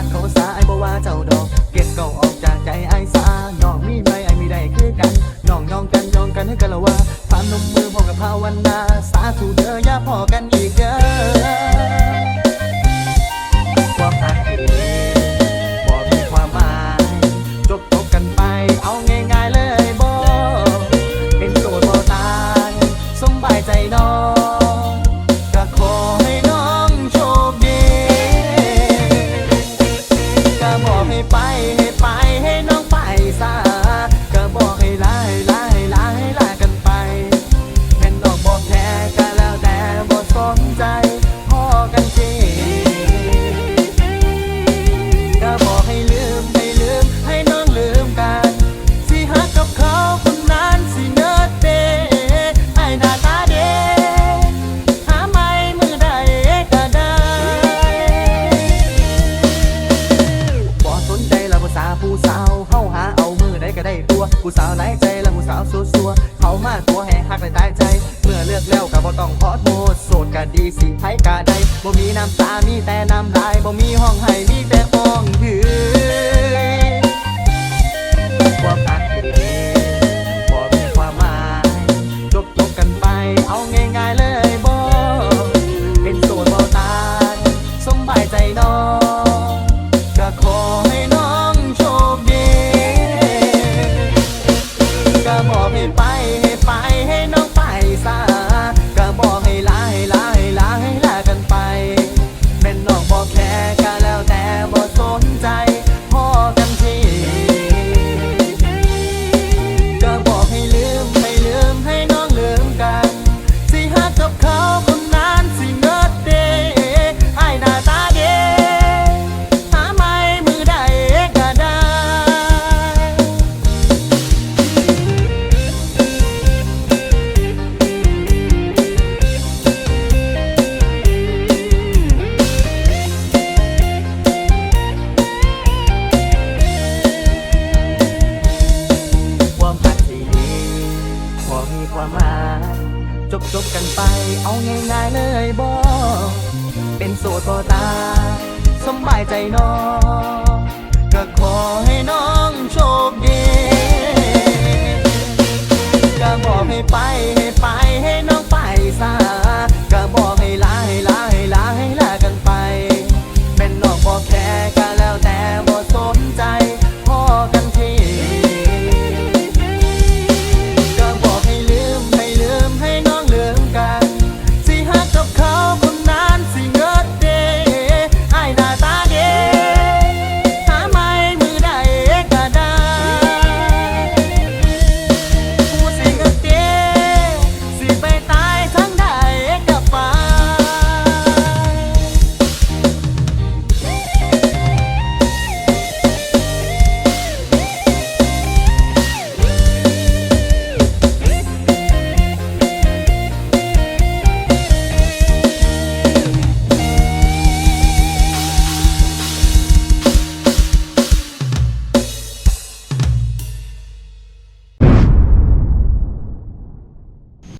ากเขาสาไอ้บ่ว่าเจ้าดอก เก็บเก่าออกจากใจไอ้สาน้องมีไม่ไอ้มีได้คือกันน้องยองกันยองกันให้กันละว่าพานมมือพอกับภาวนา สาธุเด้ออย่าพอกันอีกเด้อควาที่ความหมายจบจบกันไปเอาง่ายๆเลยบ่เป็นโสดบ่ตายสมบายใจน้อง บอกให้ไปให้ไปให้น้องไปซะก็บอกให้ลาให้ลาให้ลาให้ลากันไปแม่นน้องบอกแท้ก็แล้วแต่บ่สนใจพอกันทีก็บอกให้ลืมให้ลืมให้น้องลืมกันสิฮักกับเขาคนนั้นสิเนิร์ดเดไอ้หน้าตา ผู้สาวเฮาหาเอามือได้ก็ได้ตัวผู้สาวไหนใจและผู้สาวซัวๆเขามาตัวแห่หักในตายใจ เมื่อเลือกแล้วก็บ่ต้องขอโทษโสดก็ดีสิไผก็ได้บ่มีน้ำตามีแต่น้ำลายบ่มีห้องให้มีแต่ห้องถือ จบจบกันไปเอาง่ายๆเลยบอเป็นโสดบ่ตายสมบายใจน้องก็ขอให้น้